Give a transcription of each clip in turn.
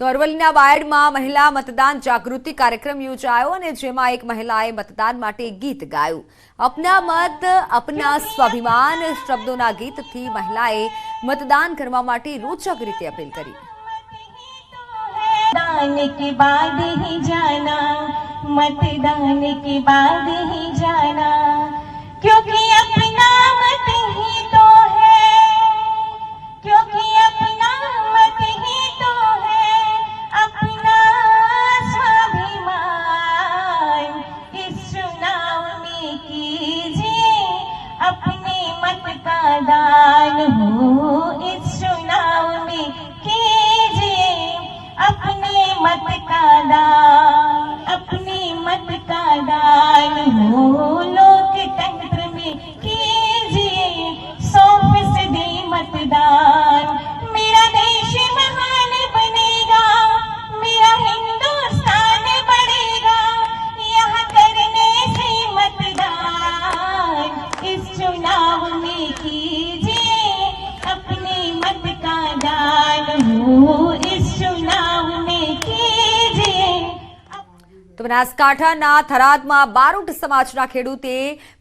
તો અરવલ્લીના બાયડમાં મહિલા મતદાન જાગૃતિ કાર્યક્રમ યોજાયો અને જેમાં એક મહિલાએ મતદાન માટે ગીત ગાયું. અપના મત, અપના સ્વાભિમાન શબ્દોના ગીતથી મહિલાએ મતદાન કરવા માટે રોચક રીતે અપીલ કરી. મતદાન કે બાદ હી જાના, મતદાન કે બાદ હી જાના, ક્યોંકિ I die. તો બનાસકાંઠાના થરાદમાં બારોટ સમાજના ખેડૂતે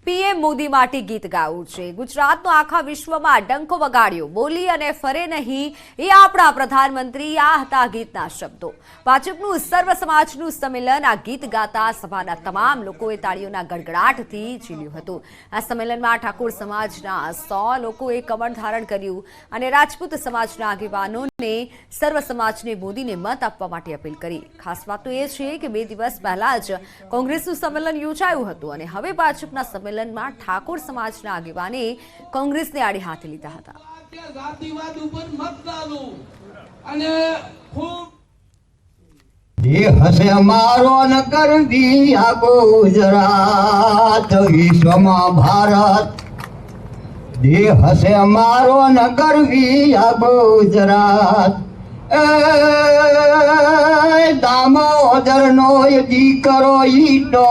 પીએમ મોદી માટે ગીત ગાયું છે. ગુજરાતનો આખા વિશ્વમાં ડંકો વગાડ્યો. બોલી અને ફરે નહીં એ આપણા પ્રધાનમંત્રી આ હતા ગીતના શબ્દો. ભાજપનું સર્વ સમાજનું સંમેલન આ ગીત ગાતા સભાના તમામ લોકોએ તાળીઓના ગડગડાટથી ઝીલ્યું હતું. આ સંમેલનમાં ઠાકોર સમાજના સો લોકોએ કમળ ધારણ કર્યું અને રાજપૂત સમાજના આગેવાનોને સર્વ સમાજને મોદીને મત આપવા માટે અપીલ કરી. ખાસ વાત તો એ છે કે બે દિવસ પહેલા જ કોંગ્રેસનું સંમેલન યોજાયું હતું અને હવે ભાજપના સંમેલનમાં ઠાકોર સમાજના આગેવાને કોંગ્રેસને આડે હાથે લીધા હતા. હશે અમારો નકર દિયા ગુજરાત વિશ્વમાં ભારત. જે હશે અમારો નકર વિયા ગુજરાત દામોદર નો દીકરો ઈટો.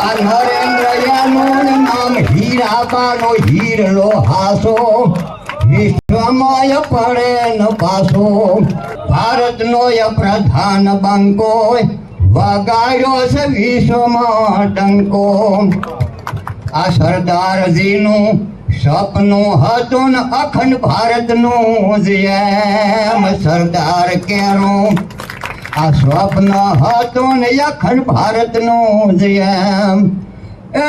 આ નરેન્દ્ર યાનું નામ હીરાબાનો હીરલો હાસો. વિશ્વમય પડે ન પાસો. ભારતનો પ્રધાન બંકો. વગાડ્યો છે વિશ્વમાં ડંકો આ સરદારજીનું સપનું હતું ને અખંડ ભારતનું જેમ સરદાર કેરું. આ સ્વપ્ન હતું ને અખંડ ભારતનું જેમ એ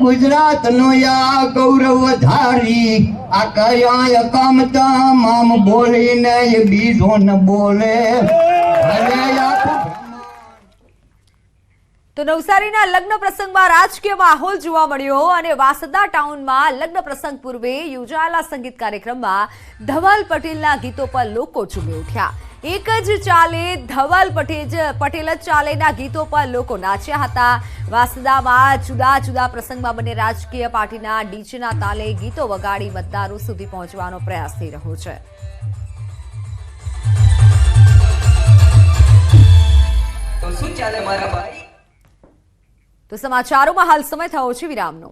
ગુજરાતનું યા ગૌરવ ધારી આ કયા કામ તમામ બોલીને બીજો ન બોલે. આખું તો નવસારીના લગ્ન પ્રસંગમાં રાજકીય માહોલ જોવા મળ્યો અને વાસદા ટાઉનમાં લગ્ન પ્રસંગ પૂર્વે યોજાયેલા સંગીત કાર્યક્રમમાં ધવલ પટેલના ગીતો પર લોકો ઝૂમી ઉઠ્યા. એક જ ચાલે, ધવલ પટેલ પટેલ જ ચાલેના ગીતો પર લોકો નાચ્યા હતા. વાસદામાં જુદા જુદા પ્રસંગમાં બંને રાજકીય પાર્ટીના ડીજેના તાલે ગીતો વગાડી મતદારો સુધી પહોંચવાનો પ્રયાસ થઈ રહ્યો છે. શું ચાલે મારા ભાઈ? તો સમાચારોમાં હાલ સમય થયો છે વિરામનો.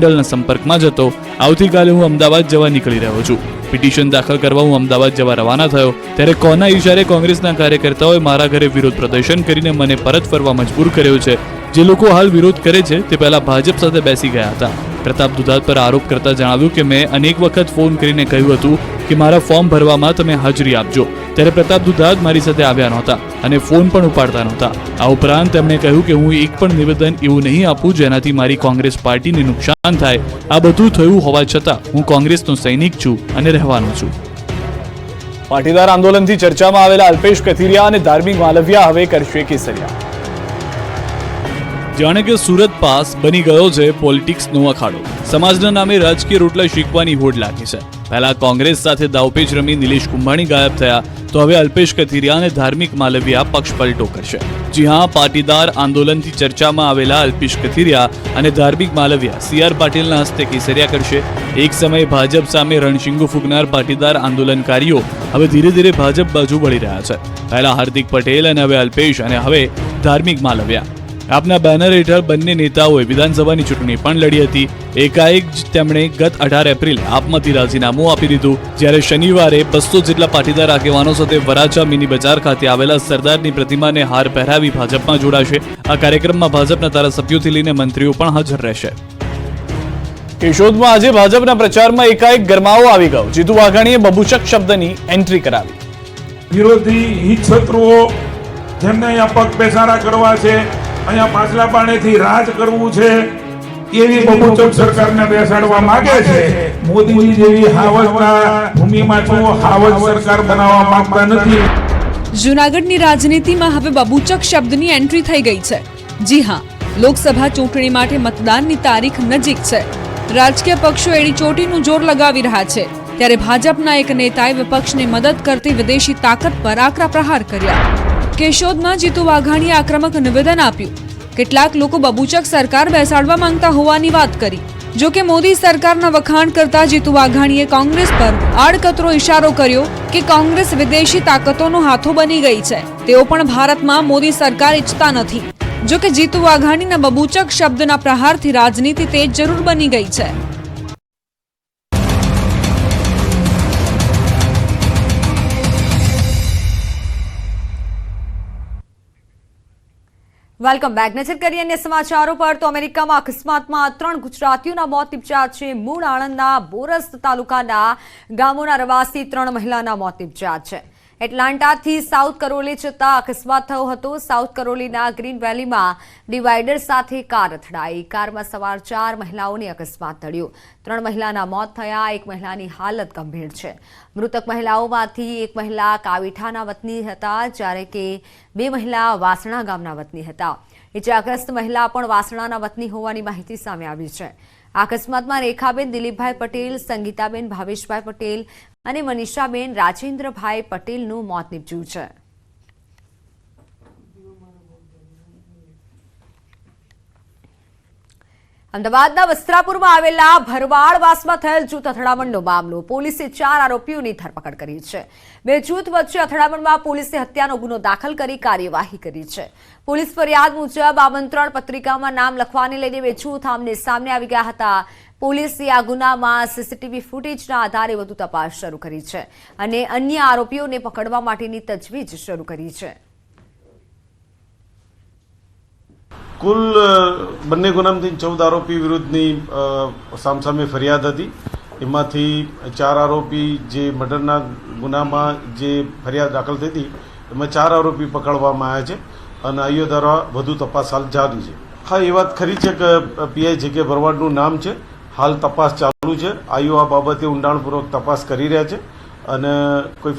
મંડળના સંપર્કમાં જતો આવતીકાલે હું અમદાવાદ જવા નીકળી રહ્યો છું. પિટિશન દાખલ કરવા હું અમદાવાદ જવા રવાના થયો, ત્યારે કોના ઇશારે કોંગ્રેસના કાર્યકર્તાઓએ મારા ઘરે વિરોધ પ્રદર્શન કરીને મને પરત ફરવા મજબૂર કર્યો છે. જે લોકો હાલ વિરોધ કરે છે, તે પહેલા ભાજપ સાથે બેસી ગયા હતા. પ્રતાપ દુધાત પર આરોપ કરતા જણાવ્યું કે મેં અનેક વખત ફોન કરીને કહ્યું હતું કે મારા ફોર્મ ભરવામાં તમે હાજરી આપજો. ત્યારે પ્રતાપ દુધાત મારી સાથે આવ્યા નહોતા અને ફોન પણ ઉપાડતા નહોતા. આ ઉપરાંત તેમણે કહ્યું કે હું એક પણ નિવેદન એવું નહીં આપું જેનાથી મારી કોંગ્રેસ પાર્ટીને નુકસાન થાય. આ બધું થયું હોવા છતાં હું કોંગ્રેસનો સૈનિક છું અને રહેવાનો છું. પાટીદાર આંદોલનથી ચર્ચામાં આવેલા અલ્પેશ કથિરિયા અને ધાર્મિક માલવિયા હવે કરશે કેસરિયા. જાણે કે સુરત પાસ બની ગયો છે પોલિટિક્સનો અખાડો. સમાજના નામે રાજકીય રોટલા શીખવાની હોડ લાગી છે. પહેલા કોંગ્રેસ સાથે દાવપેચ રમી નિલેશ કુંભાણી ગાયબ થયા, તો હવે અલ્પેશ કથિરિયા અને ધાર્મિક માલવિયા પક્ષ પલટો કરશે. જી હા, પાટીદાર આંદોલનથી ચર્ચામાં આવેલા અલ્પેશ કથિરિયા અને ધાર્મિક માલવિયા સી આર પાટીલના હસ્તે કેસરિયા કરશે. એક સમયે ભાજપ સામે રણશીંગો ફૂંકનાર પાટીદાર આંદોલનકારીઓ હવે ધીરે ધીરે ભાજપ બાજુ વળી રહ્યા છે. પહેલા હાર્દિક પટેલ અને હવે અલ્પેશ અને હવે ધાર્મિક માલવિયા. આપના બેનર હેઠળ બંને નેતાઓએ વિધાનસભાની ચૂંટણી પણ લડી હતી. એકાએક જ તેમણે ગત અઢાર એપ્રિલ આપમાંથી રાજીનામું આપી દીધું. જ્યારે શનિવારે બસો જેટલા પાટીદાર આગેવાનો સાથે વરાછા મિની બજાર ખાતે આવેલા સરદારની પ્રતિમાને હાર પહેરાવી ભાજપમાં જોડાશે. આ કાર્યક્રમમાં ભાજપના ધારાસભ્યોથી લઈને મંત્રીઓ પણ હાજર રહેશે. કેશોદમાં આજે ભાજપના પ્રચારમાં એકાએક ગરમાવો આવી ગયો. જીતુ વાઘાણીએ બબુચક શબ્દની એન્ટ્રી કરાવી. વિરોધી હિત શત્રુઓ જેમને અહીંયા પગ પેસારા કરવા છે અહીંયા પાછલા પાણીથી રાજ કરવું છે, એવી બહુચક સરકારને બેસાડવા માંગે છે. મોદીજી જેવી હાવજના ભૂમિમાં જો હાવજ સરકાર બનાવવા માંગતા નથી. જૂનાગઢની રાજનીતિમાં હવે બબુચક શબ્દની એન્ટ્રી થઈ ગઈ છે. જી હા, લોકસભા ચૂંટણી માટે મતદાનની તારીખ નજીક છે. રાજકીય પક્ષો એડી ચોટીનું જોર લગાવી રહ્યા છે. ત્યારે ભાજપના એક નેતાએ વિપક્ષને મદદ કરતી વિદેશી તાકાત પર આકરા પ્રહાર કર્યા. કેશોદમાં જીતુ વાઘાણીએ આક્રમક નિવેદન આપ્યું. કેટલાક લોકો બબુચક સરકાર બેસાડવા માંગતા હોવાની વાત કરી. જો કે મોદી સરકારના વખાણ કરતા જીતુ વાઘાણીએ કોંગ્રેસ પર આડકતરો ઇશારો કર્યો કે કોંગ્રેસ વિદેશી તાકાતોનો હાથો બની ગઈ છે. તેઓ પણ ભારતમાં મોદી સરકાર ઈચ્છતા નથી. જો કે જીતુ વાઘાણીના બબૂચક શબ્દના પ્રહારથી રાજનીતિ તેજ જરૂર બની ગઈ છે. Welcome back. નજર કરીએ અન્ય સમાચારો પર તો અમેરિકામાં અકસ્માતમાં ત્રણ ગુજરાતીઓના મોત નિપજ્યા છે. મૂળ આણંદના બોરસ તાલુકાના ગામોના રવાસી ત્રણ મહિલાના મોત નિપજ્યા છે. એટલાન્ટાથી સાઉથ કરોલી જતા અકસ્માત થયો હતો. સાઉથ કરોલીના ગ્રીન વેલીમાં ડિવાઈડર સાથે કાર અથડાઈ. કારમાં સવાર ચાર મહિલાઓને અકસ્માત થયો ત્રણ મહિલાના મોત થયા, એક મહિલાની હાલત ગંભીર છે. મૃતક મહિલાઓમાંથી એક મહિલા કાવીઠાના વતની હતા, જ્યારે કે બે મહિલા વાસણા ગામના વતની હતા. ઇજાગ્રસ્ત મહિલા પણ વાસણાના વતની હોવાની માહિતી સામે આવી છે. અકસ્માતમાં રેખાબેન દિલીપભાઈ પટેલ, સંગીતાબેન ભાવેશભાઈ પટેલ અને મનીષાબેન રાજેન્દ્રભાઈ પટેલનું મોત નીપજ્યું છે. અમદાવાદના વસ્ત્રાપુરમાં આવેલા ભરવાડવાસમાં થયેલ જૂથ અથડામણનો મામલો. પોલીસે ચાર આરોપીઓની ધરપકડ કરી છે. બે જૂથ વચ્ચે અથડામણમાં પોલીસે હત્યાનો ગુનો દાખલ કરી કાર્યવાહી કરી છે. પોલીસ ફરિયાદ મુજબ આમંત્રણ પત્રિકામાં નામ લખવાને લઈને બે જૂથ આમને સામે આવી ગયા હતા. પોલીસે આ ગુનામાં સીસીટીવી ફૂટેજના આધારે વધુ તપાસ શરૂ કરી છે અને અન્ય આરોપીઓને પકડવા માટેની તજવીજ શરૂ કરી છે. કુલ બંને ગુનામાંથી ચૌદ આરોપી વિરુદ્ધની સામસામે ફરિયાદ હતી. એમાંથી ચાર આરોપી જે મર્ડરના ગુનામાં જે ફરિયાદ દાખલ થઈ હતી, એમાં ચાર આરોપી પકડવામાં આવ્યા છે અને આઈઓ દ્વારા વધુ તપાસ હાલ જારી છે. હા, એ વાત ખરી છે કે પીઆઈ જે કે ભરવાડનું નામ છે. હાલ તપાસ ચાલુ છે. આઈઓ આ બાબતે ઊંડાણપૂર્વક તપાસ કરી રહ્યા છે અને કોઈ